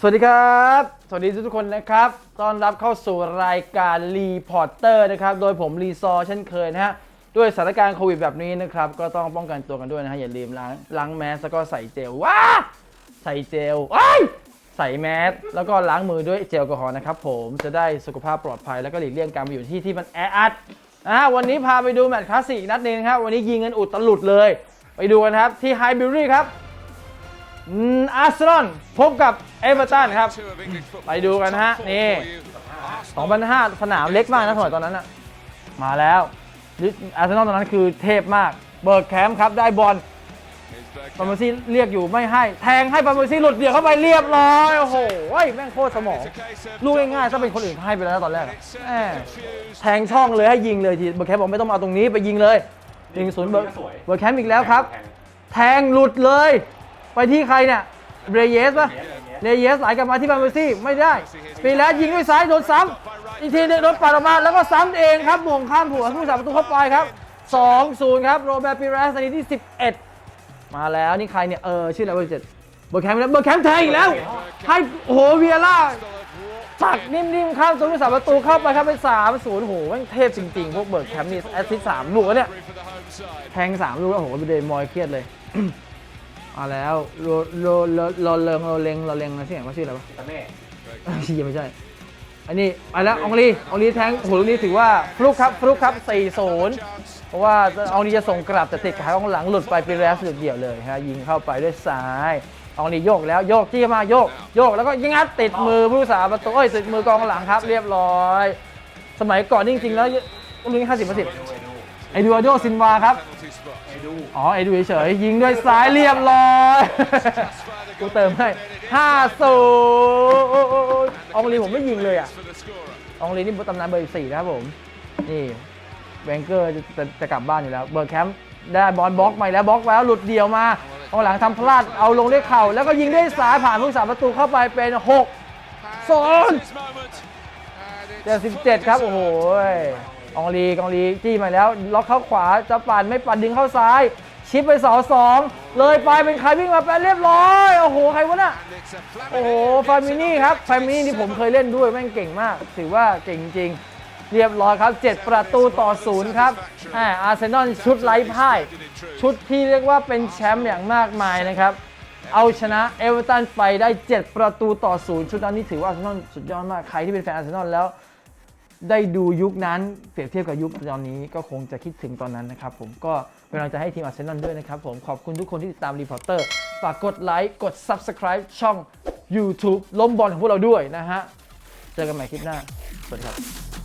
สวัสดีครับ สวัสดีทุกคนนะครับ ต้อนรับเข้าสู่รายการรีพอร์เตอร์นะครับ โดยผมรีซอเช่นเคยนะฮะ ด้วยสถานการณ์โควิดแบบนี้นะครับ ก็ต้องป้องกันตัวกันด้วยนะฮะ อย่าลืมล้างล้างแมสแล้วก็ใส่เจลว้าใส่เจลว้ายใส่แมสแล้วก็ล้างมือด้วยเจลแอลกอฮอล์นะครับผมจะได้สุขภาพปลอดภัยแล้วก็หลีกเลี่ยงการไปอยู่ที่ที่มันแออัดอ่าวันนี้พาไปดูแมตช์คลาสสิกนัดหนึงครับวันนี้ยิงกันอุดตลุดเลย ไปดูกันครับที่ไฮบิวรี่ครับ อาร์เซนอลพบกับเอเวอร์ตันครับ ไปดูกันนะฮะ นี่2005 สนามเล็กมากนะสมัยตอนนั้นอะมาแล้วอาร์เซนอลตอนนั้นคือเทพมาก เบิร์กแคมป์ครับ ได้บอลปาเมอร์ซี่เรียกอยู่ไม่ให้ แทงให้ปาเมอร์ซี่หลุดเดี่ยวเข้าไปเรียบร้อย โอ้โหแม่งโคตรสมอง ลูกง่ายๆถ้าเป็นคนอื่นให้ไปแล้วนะตอนแรกอะแหม่แทงช่องเลยให้ยิงเลยทีเบิร์กแคมป์บอกไม่ต้องมาเอาตรงนี้ไปยิงเลย1งศูนย์เบิร์กเบิร์กแคมป์อีกแล้วครับ แทงหลุดเลย ไปที่ใครเนี่ยเรเยสปะเรเยสไหลกลับมาที่บาเมอร์ซี่ไม่ได้ปีแล้วยิงด้วยซ้ายโดนซ้ำอีกทีหนึงโดนปัดออกมาแล้วก็ซ้ำเองครับหม่งข้ามหัวผู้สาประตูเข้าไปครับ 2-0 ครับโรเบร์ตปิเรสนาทีที่ 11 มาแล้วนี่ใครเนี่ยเออชื่ออะไรเบอร์เจ็ดเบอร์แคมป์นะเบอร์แคมป์แทงอีกแล้ว ให้โอ้โหเวียร่าปักนิ่มๆข้ามตัวผู้สาประตูเข้าไปครับเป็น3-0โอ้โหแม่งเทพจริงๆ พวกเบิร์กแคมป์นี่แอสซิสต์สามลูกแล้วเนี่ยแทงสามลูกแล้วโอ้โหเดนมอยเครียดเลย มาแล้วโรโรโรโรเลงโรเลงโรเลงอะไรชื่ออย่างว่าชื่ออะไรวะตะแม่ชี้ยังไม่ใช่ อันนี้ไปแล้วอองลีอองลีแทงโอ้โหลูกนี้ถือว่าฟลุกครับฟลุกครับ4-0เพราะว่าอองลีจะส่งกลับแต่ติดขากองหลังหลุดไปปีแรสหลุดเดี่ยวเลยฮะยิงเข้าไปด้วยซ้ายอองลีโยกแล้วโยกจี้มาโยก โยกแล้วก็ยิงอัดติดมือผู้รักษาประตูเอ้ยติดมือกองหลังครับ เรียบร้อย สมัยก่อนนี่จริงๆแล้วลูกนี้50 50ไอดูอาโดซินวาครับ อ๋อไอ้ดูเฉยๆยิงด้วยซ้ายเรียบร้อยกูเติมให้5ศูนย์อองลีผมไม่ยิงเลยอะองลีนี่ตำนานเบอร์สี่นะครับผม นี่แวงเกอร์จะจะกลับบ้านอยู่แล้ว เบอร์แคมป์ได้บอลบล็อกใหม่แล้วบล็อกแล้วหลุดเดี่ยวมาเอาหลังทำพลาดเอาลงด้วยเข่า แล้วก็ยิงด้วยซ้ายผ่านผู้สาประตูเข้าไปเป็น6 0เจ็ดสิบเจ็ดครับ โอ้โห อองลีกองลีจี้มาแล้ว ล็อกเข้าขวาจะปั่นไม่ปั่นดึงเข้าซ้าย ชิปไปเสาสองเลยไปเป็นใครวิ่งมาเป็นเรียบร้อย โอ้โห ใครวะน่ะโอ้โห ฟามินี่ครับฟามินี่ที่ผมเคยเล่นด้วยแม่งเก่งมาก ถือว่าเก่งจริง เรียบร้อยครับ 7 ประตูต่อศูนย์ครับอ่าอาร์เซนอลชุดไร้พ่าย ชุดที่เรียกว่าเป็นแชมป์อย่างมากมายนะครับเอาชนะเอเวอร์ตันไปได้ 7 ประตูต่อศูนย์ชุดนั้นนี่ถือว่าอาร์เซนอลสุดยอดมาก ใครที่เป็นแฟนอาร์เซนอลแล้ว ได้ดูยุคนั้นเปรียบเทียบกับยุคตอนนี้ก็คงจะคิดถึงตอนนั้นนะครับผมก็เป็นกำลังใจให้ทีมอาร์เซนอลด้วยนะครับผมขอบคุณทุกคนที่ติดตามรีพอร์เตอร์ฝากกดไลค์กด Subscribe ช่อง YouTube ล้มบอลของพวกเราด้วยนะฮะ เจอกันใหม่คลิปหน้า สวัสดีครับ